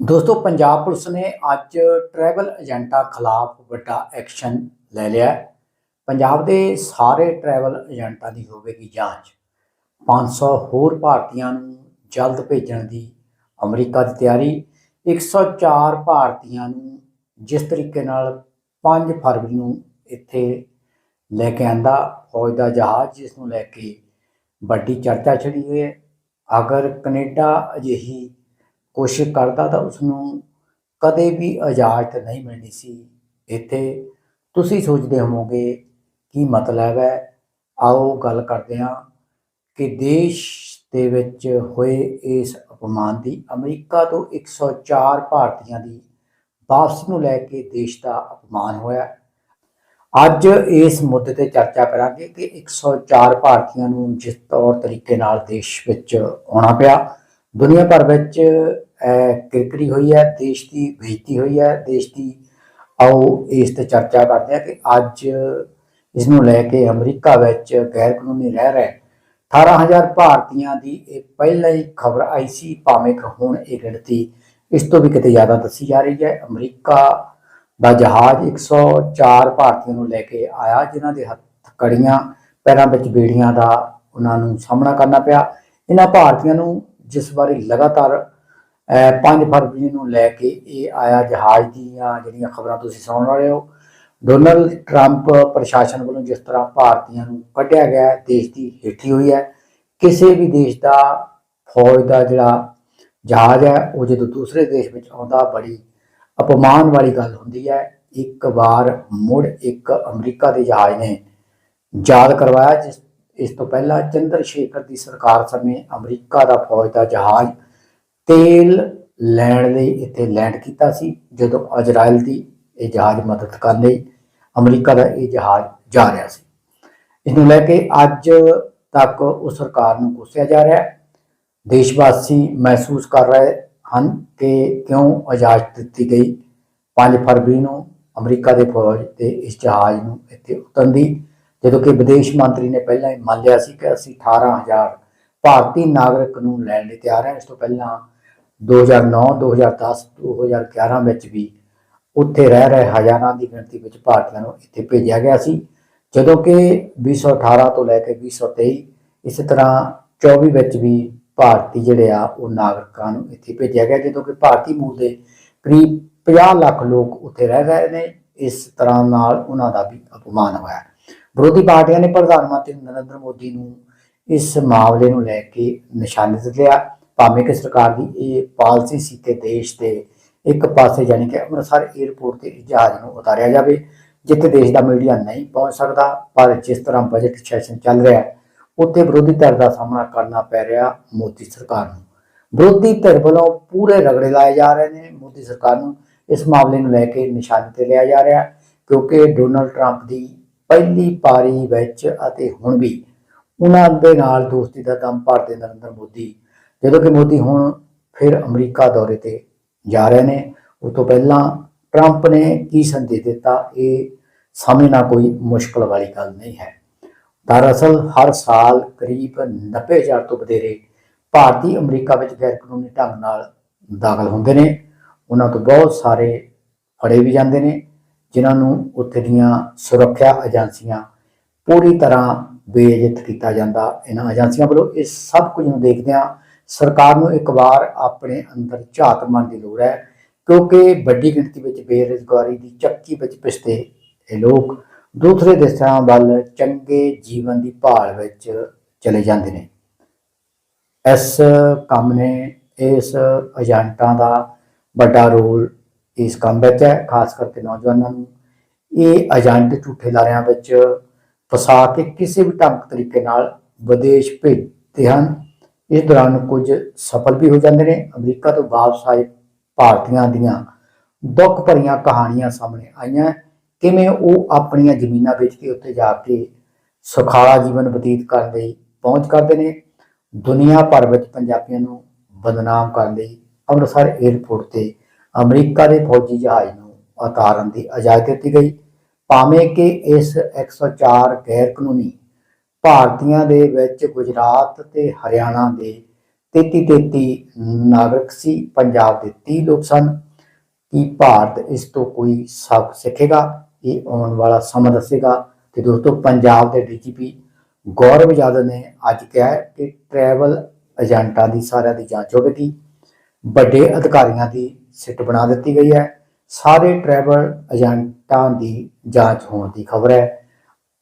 ਦੋਸਤੋ, ਪੰਜਾਬ ਪੁਲਿਸ ਨੇ ਅੱਜ ਟਰੈਵਲ ਏਜੰਟਾਂ ਖਿਲਾਫ ਵੱਡਾ ਐਕਸ਼ਨ ਲੈ ਲਿਆ ਪੰਜਾਬ ਦੇ ਸਾਰੇ ਟਰੈਵਲ ਏਜੰਟਾਂ ਦੀ ਹੋਵੇਗੀ ਜਾਂਚ। 500 ਹੋਰ ਭਾਰਤੀਆਂ ਨੂੰ ਜਲਦ ਭੇਜਣ ਦੀ ਅਮਰੀਕਾ ਦੀ ਤਿਆਰੀ। 104 ਭਾਰਤੀਆਂ ਨੂੰ ਜਿਸ ਤਰੀਕੇ ਨਾਲ 5 ਫਰਵਰੀ ਨੂੰ ਇੱਥੇ ਲੈ ਕੇ ਆਂਦਾ ਫੌਜ ਦਾ ਜਹਾਜ਼, ਜਿਸ ਨੂੰ ਲੈ ਕੇ ਵੱਡੀ ਚਰਚਾ ਛੜੀ ਹੋਈ ਹੈ। ਅਗਰ ਕੈਨੇਡਾ ਅਜਿਹੀ ਕੋਸ਼ਿਸ਼ ਕਰਦਾ ਤਾਂ ਉਸ ਨੂੰ ਕਦੇ ਵੀ ਇਜਾਜ਼ਤ ਨਹੀਂ ਮਿਲਣੀ ਸੀ। ਇੱਥੇ ਤੁਸੀਂ ਸੋਚਦੇ ਹੋਵੋਗੇ, ਕੀ ਮਤਲਬ ਹੈ? ਆਓ ਗੱਲ ਕਰਦੇ ਹਾਂ ਕਿ ਦੇਸ਼ ਦੇ ਵਿੱਚ ਹੋਏ ਇਸ ਅਪਮਾਨ ਦੀ ਅਮਰੀਕਾ ਤੋਂ 104 ਭਾਰਤੀਆਂ ਦੀ ਵਾਪਸੀ ਨੂੰ ਲੈ ਕੇ ਦੇਸ਼ ਦਾ ਅਪਮਾਨ ਹੋਇਆ। ਅੱਜ ਇਸ ਮੁੱਦੇ ਤੇ ਚਰਚਾ ਕਰਾਂਗੇ ਕਿ 104 ਭਾਰਤੀਆਂ ਨੂੰ ਜਿਸ ਤੌਰ ਤਰੀਕੇ ਨਾਲ ਦੇਸ਼ ਵਿੱਚ ਆਉਣਾ ਪਿਆ, ਦੁਨੀਆ ਭਰ ਵਿੱਚ ਕਿਰਕਰੀ ਹੋਈ ਹੈ, ਦੇਸ਼ ਦੀ ਬੇਇੱਜ਼ਤੀ ਹੋਈ ਹੈ, ਦੇਸ਼ ਦੀ ਆਓ ਇਸ ਤੇ ਚਰਚਾ ਕਰਦੇ ਹਾਂ ਕਿ ਅੱਜ ਇਸ ਨੂੰ ਲੈ ਕੇ ਅਮਰੀਕਾ ਵਿੱਚ ਗੈਰ ਕਾਨੂੰਨੀ ਰਹਿ ਰਹੇ 18000 ਭਾਰਤੀਆਂ ਦੀ ਇਹ ਪਹਿਲਾਂ ਹੀ ਖਬਰ ਆਈ ਸੀ, ਭਾਵੇਂ ਕਿ ਹੁਣ ਇਹ ਗਿਣਤੀ ਇਸ ਤੋਂ ਵੀ ਕਿਤੇ ਜ਼ਿਆਦਾ ਦੱਸੀ ਜਾ ਰਹੀ ਹੈ। ਅਮਰੀਕਾ ਦਾ ਜਹਾਜ਼ 104 ਭਾਰਤੀਆਂ ਨੂੰ ਲੈ ਕੇ ਆਇਆ, ਜਿਨ੍ਹਾਂ ਦੇ ਹੱਥ ਕੜੀਆਂ, ਪੈਰਾਂ ਵਿੱਚ ਬੇੜੀਆਂ ਦਾ ਉਹਨਾਂ ਨੂੰ ਸਾਹਮਣਾ ਕਰਨਾ ਪਿਆ। ਇਹਨਾਂ ਭਾਰਤੀਆਂ ਨੂੰ ਜਿਸ ਬਾਰੇ ਲਗਾਤਾਰ 5 ਫਰਵਰੀ ਨੂੰ ਲੈ ਕੇ ਇਹ ਆਇਆ ਜਹਾਜ਼ ਦੀਆਂ ਜਿਹੜੀਆਂ ਖਬਰਾਂ ਤੁਸੀਂ ਸੁਣ ਰਹੇ ਹੋ। ਡੋਨਲਡ ਟਰੰਪ ਪ੍ਰਸ਼ਾਸਨ ਵੱਲੋਂ ਜਿਸ ਤਰ੍ਹਾਂ ਭਾਰਤੀਆਂ ਨੂੰ ਕੱਢਿਆ ਗਿਆ ਦੇਸ਼ ਦੀ ਹੇਠੀ ਹੋਈ ਹੈ, ਕਿਸੇ ਵੀ ਦੇਸ਼ ਦਾ ਫੌਜ ਦਾ ਜਿਹੜਾ ਜਹਾਜ਼ ਹੈ, ਉਹ ਜਦੋਂ ਦੂਸਰੇ ਦੇਸ਼ ਵਿੱਚ ਆਉਂਦਾ, ਬੜੀ ਅਪਮਾਨ ਵਾਲੀ ਗੱਲ ਹੁੰਦੀ ਹੈ। ਇੱਕ ਵਾਰ ਮੁੜ ਇੱਕ ਅਮਰੀਕਾ ਦੇ ਜਹਾਜ਼ ਨੇ ਯਾਦ ਕਰਵਾਇਆ, ਜਿਸ, ਇਸ ਤੋਂ ਪਹਿਲਾਂ ਚੰਦਰ ਸ਼ੇਖਰ ਦੀ ਸਰਕਾਰ ਸਮੇਂ ਅਮਰੀਕਾ ਦਾ ਫੌਜ ਦਾ ਜਹਾਜ਼ ਤੇਲ ਲੈਣ ਲਈ ਇੱਥੇ ਲੈਂਡ ਕੀਤਾ ਸੀ, ਜਦੋਂ ਇਜ਼ਰਾਈਲ ਦੀ ਇਹ ਜਹਾਜ਼ ਮਦਦ ਕਰਨ ਲਈ, ਅਮਰੀਕਾ ਦਾ ਇਹ ਜਹਾਜ਼ ਜਾ ਰਿਹਾ ਸੀ। ਇਸ ਨੂੰ ਲੈ ਕੇ ਅੱਜ ਤੱਕ ਉਹ ਸਰਕਾਰ ਨੂੰ ਕੋਸਿਆ ਜਾ ਰਿਹਾ ਹੈ। ਦੇਸ਼ ਵਾਸੀ ਮਹਿਸੂਸ ਕਰ ਰਹੇ ਹਨ ਕਿ ਕਿਉਂ ਇਜਾਜ਼ਤ ਦਿੱਤੀ ਗਈ। 5 ਫਰਵਰੀ ਨੂੰ ਅਮਰੀਕਾ ਦੇ ਫੌਜ ਦੇ ਇਸ ਜਹਾਜ਼ ਨੂੰ ਇੱਥੇ ਉਤਰਨ ਦੀ, ਜਦੋਂ ਕਿ ਵਿਦੇਸ਼ ਮੰਤਰੀ ਨੇ ਪਹਿਲਾਂ ਹੀ ਮੰਨ ਲਿਆ ਸੀ ਕਿ ਅਸੀਂ 18000 ਭਾਰਤੀ ਨਾਗਰਿਕ ਨੂੰ ਲੈਣ ਲਈ ਤਿਆਰ ਹਾਂ। ਇਸ ਤੋਂ ਪਹਿਲਾਂ 2009 2010 2011 ਵਿੱਚ ਵੀ ਉੱਥੇ ਰਹਿ ਰਹੇ ਹਜ਼ਾਰਾਂ ਦੀ ਗਿਣਤੀ ਵਿੱਚ ਭਾਰਤੀਆਂ ਨੂੰ ਇੱਥੇ ਭੇਜਿਆ ਗਿਆ ਸੀ। ਜਦੋਂ ਕਿ 2018 ਤੋਂ ਲੈ ਕੇ 2023 ਇਸੇ ਤਰ੍ਹਾਂ 24 ਵਿੱਚ ਵੀ ਭਾਰਤੀ ਜਿਹੜੇ ਆ, ਉਹ ਨਾਗਰਿਕਾਂ ਨੂੰ ਇੱਥੇ ਭੇਜਿਆ ਗਿਆ। ਜਦੋਂ ਕਿ ਭਾਰਤੀ ਮੂਲ ਦੇ ਕਰੀਬ 50 ਲੱਖ ਲੋਕ ਉੱਥੇ ਰਹਿ ਰਹੇ ਨੇ, ਇਸ ਤਰ੍ਹਾਂ ਨਾਲ ਉਹਨਾਂ ਦਾ ਵੀ ਅਪਮਾਨ ਹੋਇਆ। ਵਿਰੋਧੀ ਪਾਰਟੀਆਂ ਨੇ ਪ੍ਰਧਾਨ ਮੰਤਰੀ ਨਰਿੰਦਰ ਮੋਦੀ ਨੂੰ ਇਸ ਮਾਮਲੇ ਨੂੰ ਲੈ ਕੇ ਨਿਸ਼ਾਨੇ ਤੇ ਲਿਆ। ਭਾਵੇਂ ਕਿ ਸਰਕਾਰ ਦੀ ਇਹ ਪਾਲਿਸੀ ਸੀ ਕਿ ਦੇਸ਼ ਦੇ ਇੱਕ ਪਾਸੇ ਯਾਨੀ ਕਿ ਅੰਮ੍ਰਿਤਸਰ 에ਅਰਪੋਰਟ ਤੇ ਜਹਾਜ਼ ਨੂੰ ਉਤਾਰਿਆ ਜਾਵੇ, ਜਿੱਥੇ ਦੇਸ਼ ਦਾ ਮੀਡੀਆ ਨਹੀਂ ਪਹੁੰਚ ਸਕਦਾ, ਪਰ ਜਿਸ ਤਰ੍ਹਾਂ ਬਜਟ ਸੈਸ਼ਨ ਚੱਲ ਰਿਹਾ ਹੈ ਉੱਥੇ ਵਿਰੋਧੀ ਧਿਰ ਦਾ ਸਾਹਮਣਾ ਕਰਨਾ ਪੈ ਰਿਹਾ ਮੋਦੀ ਸਰਕਾਰ ਨੂੰ। ਵਿਰੋਧੀ ਧਿਰ ਵੱਲੋਂ ਪੂਰੇ ਰਗੜੇ ਲਾਏ ਜਾ ਰਹੇ ਨੇ, ਮੋਦੀ ਸਰਕਾਰ ਨੂੰ ਇਸ ਮਾਮਲੇ ਨੂੰ ਲੈ ਕੇ ਨਿਸ਼ਾਨੇ ਤੇ ਲਿਆ ਜਾ ਰਿਹਾ, ਕਿਉਂਕਿ ਡੋਨਲਡ ਟਰੰਪ ਦੀ ਪਹਿਲੀ ਪਾਰੀ ਵਿੱਚ ਅਤੇ ਹੁਣ ਵੀ ਉਹਨਾਂ ਦੇ ਨਾਲ ਦੋਸਤੀ ਦਾ ਦਮ ਭਰਦੇ ਨਰਿੰਦਰ ਮੋਦੀ ਜਦੋਂ ਕਿ ਮੋਦੀ ਹੁਣ ਫਿਰ ਅਮਰੀਕਾ ਦੌਰੇ ਤੇ ਜਾ ਰਹੇ ਨੇ ਉਸ ਤੋਂ ਪਹਿਲਾਂ ਟਰੰਪ ਨੇ ਕੀ ਸੰਦੇਸ਼ ਦਿੱਤਾ ਇਹ ਸਮਝਣਾ ਕੋਈ ਮੁਸ਼ਕਲ ਵਾਲੀ ਗੱਲ ਨਹੀਂ ਹੈ। ਦਰਅਸਲ ਹਰ ਸਾਲ ਕਰੀਬ 90000 ਤੋਂ ਵਧੇਰੇ ਭਾਰਤੀ ਅਮਰੀਕਾ ਵਿੱਚ ਗੈਰ ਕਾਨੂੰਨੀ ਢੰਗ ਨਾਲ ਦਾਖਲ ਹੁੰਦੇ ਨੇ। ਉਹਨਾਂ ਤੋਂ ਬਹੁਤ ਸਾਰੇ ਫੜੇ ਵੀ ਜਾਂਦੇ ਨੇ, ਜਿਨ੍ਹਾਂ ਨੂੰ ਉੱਥੇ ਦੀਆਂ ਸੁਰੱਖਿਆ ਏਜੰਸੀਆਂ ਪੂਰੀ ਤਰ੍ਹਾਂ ਬੇਇੱਜ਼ਤ ਕੀਤਾ ਜਾਂਦਾ ਇਹਨਾਂ ਏਜੰਸੀਆਂ ਵੱਲੋਂ। ਇਹ ਸਭ ਕੁਝ ਨੂੰ ਦੇਖਦਿਆਂ ਸਰਕਾਰ ਨੂੰ ਇੱਕ ਵਾਰ ਆਪਣੇ ਅੰਦਰ ਝਾਤ ਮਾਰਨ ਦੀ ਲੋੜ ਹੈ, ਕਿਉਂਕਿ ਵੱਡੀ ਗਿਣਤੀ ਵਿੱਚ ਬੇਰੁਜ਼ਗਾਰੀ ਦੀ ਚੱਕੀ ਵਿੱਚ ਪਿਸਦੇ ਇਹ ਲੋਕ ਦੂਸਰੇ ਦੇਸ਼ਾਂ ਵੱਲ ਚੰਗੇ ਜੀਵਨ ਦੀ ਭਾਲ ਵਿੱਚ ਚਲੇ ਜਾਂਦੇ ਨੇ। ਇਸ ਕੰਮ ਨੇ ਇਸ ਏਜੰਟਾਂ ਦਾ ਵੱਡਾ ਰੋਲ ਇਸ ਕੰਮ ਵਿੱਚ ਹੈ, ਖਾਸ ਕਰਕੇ ਨੌਜਵਾਨਾਂ ਨੂੰ। ਇਹ ਏਜੰਟ ਝੂਠੇ ਲਾਰਿਆਂ ਵਿੱਚ ਫਸਾ ਕੇ ਕਿਸੇ ਵੀ ਢੰਗ ਤਰੀਕੇ ਨਾਲ ਵਿਦੇਸ਼ ਭੇਜਦੇ ਹਨ। ਇਸ ਦੌਰਾਨ ਕੁਝ ਸਫਲ ਵੀ ਹੋ ਜਾਂਦੇ ਨੇ। ਅਮਰੀਕਾ ਤੋਂ ਵਾਪਸ ਆਏ ਭਾਰਤੀਆਂ ਦੀਆਂ ਦੁੱਖ ਭਰੀਆਂ ਕਹਾਣੀਆਂ ਸਾਹਮਣੇ ਆਈਆਂ। ਕਿਵੇਂ ਉਹ ਆਪਣੀਆਂ ਜ਼ਮੀਨਾਂ ਵੇਚ ਕੇ ਉੱਥੇ ਜਾ ਕੇ ਸੁਖਾਲਾ ਜੀਵਨ ਬਤੀਤ ਕਰਨ ਲਈ ਪਹੁੰਚ ਕਰਦੇ ਨੇ। ਦੁਨੀਆ ਭਰ ਵਿੱਚ ਪੰਜਾਬੀਆਂ ਨੂੰ ਬਦਨਾਮ ਕਰਨ ਲਈ ਅੰਮ੍ਰਿਤਸਰ 에ਅਰਪੋਰਟ ਤੇ ਅਮਰੀਕਾ ਦੇ ਫੌਜੀ ਜਹਾਜ਼ ਨੂੰ ਉਤਾਰਨ ਦੀ ਇਜਾਜ਼ਤ ਦਿੱਤੀ ਗਈ। ਭਾਵੇਂ ਕਿ ਇਸ 104 ਗੈਰ ਕਾਨੂੰਨੀ ਭਾਰਤੀਆਂ ਦੇ ਵਿੱਚ ਗੁਜਰਾਤ ਤੇ ਹਰਿਆਣਾ ਦੇ 33 33 ਨਾਗਰਿਕ ਸੀ, ਪੰਜਾਬ ਦੇ 30 ਲੋਕ ਸਨ। ਕਿ ਭਾਰਤ ਇਸ ਤੋਂ ਕੋਈ ਸਬਕ ਸਿੱਖੇਗਾ? ਇਹ ਆਉਣ ਵਾਲਾ ਸਮਾਂ ਦੱਸੇਗਾ। ਤੇ ਦੋਸਤੋ, ਪੰਜਾਬ ਦੇ ਡੀਜੀਪੀ ਗੌਰਵ ਯਾਦਵ ਨੇ ਅੱਜ ਕਿਹਾ ਕਿ ਟਰੈਵਲ ਏਜੰਟਾਂ ਦੀ ਸਾਰਿਆਂ ਦੀ ਜਾਂਚ ਹੋਵੇਗੀ। ਵੱਡੇ ਅਧਿਕਾਰੀਆਂ ਦੀ ਸਿੱਟ ਬਣਾ ਦਿੱਤੀ ਗਈ ਹੈ। ਸਾਰੇ ਟਰੈਵਲ ਏਜੰਟਾਂ ਦੀ ਜਾਂਚ ਹੋਣ ਦੀ ਖਬਰ ਹੈ।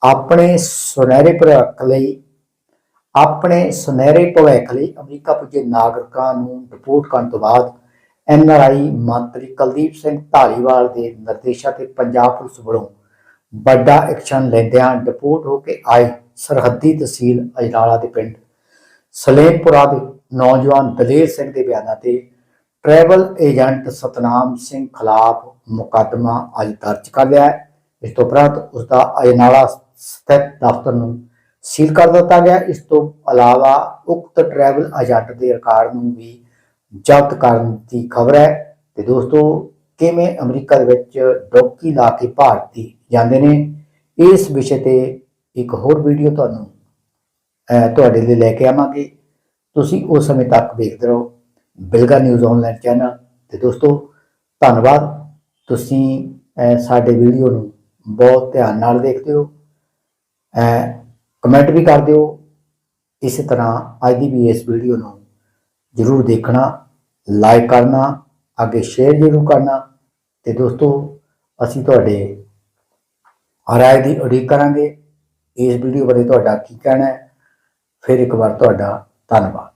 ਆਪਣੇ ਸੁਨਹਿਰੇ ਭਵਿੱਖ ਲਈ, ਆਪਣੇ ਸੁਨਹਿਰੇ ਭਵਿੱਖ ਲਈ ਅਮਰੀਕਾ ਪੁੱਜੇ ਨਾਗਰਿਕਾਂ ਨੂੰ ਰਿਪੋਰਟ ਕਰਨ ਤੋਂ ਬਾਅਦ ਐਨਆਰਆਈ ਮੰਤਰੀ ਕੁਲਦੀਪ ਸਿੰਘ ਧਾਲੀਵਾਲ ਦੇ ਨਿਰਦੇਸ਼ਾਂ ਤੇ ਪੰਜਾਬ ਪੁਲਿਸ ਵੱਲੋਂ ਵੱਡਾ ਐਕਸ਼ਨ ਲੈਂਦਿਆਂ ਡਿਪੋਰਟ ਹੋ ਕੇ ਆਏ ਸਰਹੱਦੀ ਤਹਿਸੀਲ ਅਜਨਾਲਾ ਦੇ ਪਿੰਡ ਸਲੇਮਪੁਰਾ ਦੇ ਨੌਜਵਾਨ ਦਲੇਰ ਸਿੰਘ ਦੇ ਬਿਆਨਾਂ ਤੇ ਟਰੈਵਲ ਏਜੰਟ ਸਤਨਾਮ ਸਿੰਘ ਖਿਲਾਫ ਮੁਕੱਦਮਾ ਅੱਜ ਦਰਜ ਕਰ ਲਿਆ ਇਸ ਤੋਂ ਉਪਰੰਤ ਉਸ ਦਾ ਅਜਨਾਲਾ ਸਥਿਤ ਦਫ਼ਤਰ ਨੂੰ ਸੀਲ ਕਰ ਦਿੱਤਾ ਗਿਆ। ਇਸ ਤੋਂ ਇਲਾਵਾ ਉਕਤ ਟਰੈਵਲ ਏਜੰਟ ਦੇ ਰਿਕਾਰਡ ਨੂੰ ਵੀ ਜ਼ਬਤ ਕਰਨ ਦੀ ਖਬਰ ਹੈ। ਤੇ ਦੋਸਤੋ, ਕਿਵੇਂ ਅਮਰੀਕਾ ਦੇ ਵਿੱਚ ਡੋਕੀ ਲਾ ਕੇ ਭਾਰਤੀ ਜਾਂਦੇ ਨੇ, ਇਸ ਵਿਸ਼ੇ ਤੇ ਇੱਕ ਹੋਰ ਵੀਡੀਓ ਤੁਹਾਨੂੰ ਤੁਹਾਡੇ ਲਈ ਲੈ ਕੇ ਆਵਾਂਗੇ। ਤੁਸੀਂ ਉਸ ਸਮੇਂ ਤੱਕ ਵੇਖਦੇ ਰਹੋ ਬਿਲਗਾ ਨਿਊਜ਼ ਆਨਲਾਈਨ ਚੈਨਲ। ਤੇ ਦੋਸਤੋ, ਧੰਨਵਾਦ। ਤੁਸੀਂ ਸਾਡੇ ਵੀਡੀਓ ਨੂੰ ਬਹੁਤ ਧਿਆਨ ਨਾਲ ਦੇਖਦੇ ਹੋ। ਕਮੈਂਟ ਵੀ ਕਰ ਦਿਓ। ਇਸੇ ਤਰ੍ਹਾਂ ਅੱਜ ਦੀ ਵੀ ਇਸ ਵੀਡੀਓ ਨੂੰ ਜਰੂਰ ਦੇਖਣਾ ਲਾਈਕ ਕਰਨਾ, ਅੱਗੇ ਸ਼ੇਅਰ ਜ਼ਰੂਰ ਕਰਨਾ ਤੇ ਦੋਸਤੋ, ਅਸੀਂ ਤੁਹਾਡੇ ਰਾਏ ਦੀ ਉਡੀਕ ਕਰਾਂਗੇ। ਇਸ ਵੀਡੀਓ ਬਾਰੇ ਤੁਹਾਡਾ ਕੀ ਕਹਿਣਾ ਹੈ? ਫਿਰ ਇੱਕ ਵਾਰ ਤੁਹਾਡਾ ਧੰਨਵਾਦ।